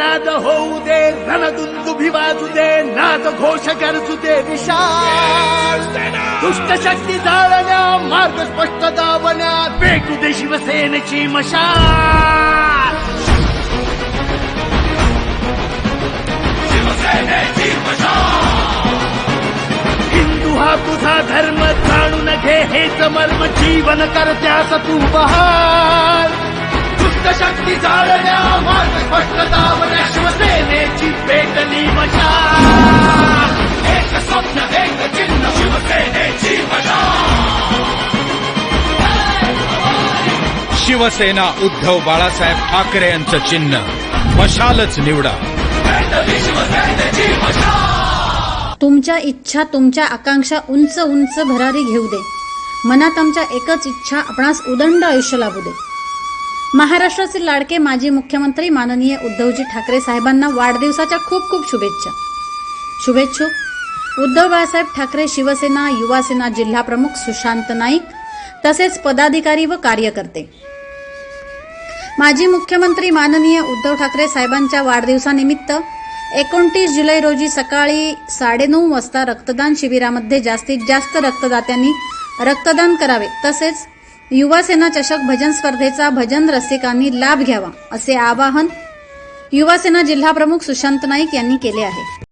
नाद होऊ दे रणदुंदुभी वाजू दे नाद घोष गरजू दे विशाल दुष्टशक्ती जाळण्या मार्ग स्पष्ट दाबण्या पेटू दे शिवसेनेची मशाल हिंदू हा तुझा धर्म जाणून घे हेच मर्म जीवन करत्यास तू बहाल दुष्टशक्ती जाळण्या शिवसेनेची पेटली मशाल एक स्वप्न एक चिन्ह शिवसेनेची शिवसेना उद्धव बाळासाहेब ठाकरे यांचं चिन्ह मशालच निवडा तुमच्या इच्छा तुमच्या आकांक्षा उंच उंच भरारी घेऊ दे. मनात आमच्या एकच इच्छा आपणास उदंड आयुष्य लाभू दे. महाराष्ट्राचे लाडके माजी मुख्यमंत्री माननीय उद्धवजी ठाकरे साहेबांना वाढदिवसाच्या खूप खूप शुभेच्छा. शुभेच्छुक उद्धव बाळासाहेब ठाकरे शिवसेना युवासेना जिल्हा प्रमुख सुशांत नाईक तसेच पदाधिकारी व कार्यकर्ते. माजी मुख्यमंत्री माननीय उद्धव ठाकरे साहेबांच्या वाढदिवसानिमित्त एकोणतीस जुलै रोजी सकाळी साडेनऊ वाजता रक्तदान शिबिरामध्ये जास्तीत जास्त रक्तदात्यांनी रक्तदान करावे. तसेच युवासेना चषक भजन स्पर्धेचा भजन रसिकांनी लाभ घ्यावा असे आवाहन युवासेना जिल्हाप्रमुख सुशांत नाईक यांनी केले आहे.